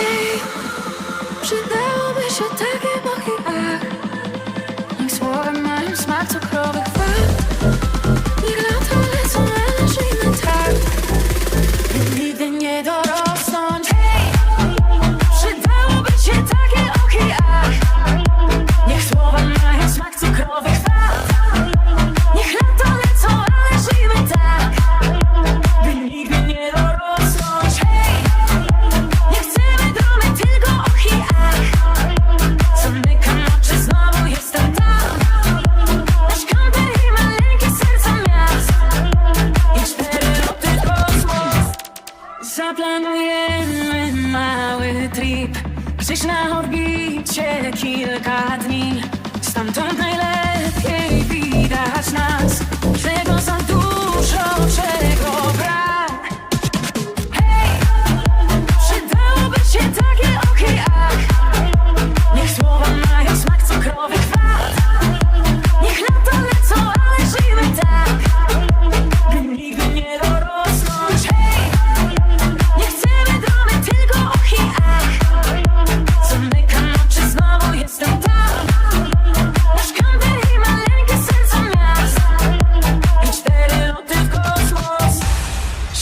Hej, przydałoby się takie mochi ach. Niech słowa mają smak cukrowych Zaplanujemy mały trip. Gdzieś na orbicie kilka dni. Stamtąd najlepiej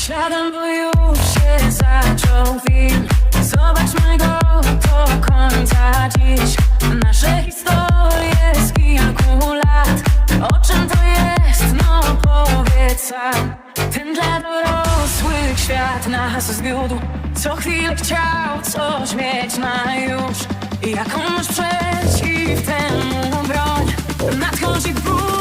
Siadam, bo już się zaczął film. Zobaczmy go do końca dziś. Nasze historie z kilku lat. O czym to jest? No powiedz sam. Ten dla dorosłych świat nas zwiódł. Co chwilę chciał coś mieć na już. Jaką masz przeciw temu broń. Nadchodzi skąd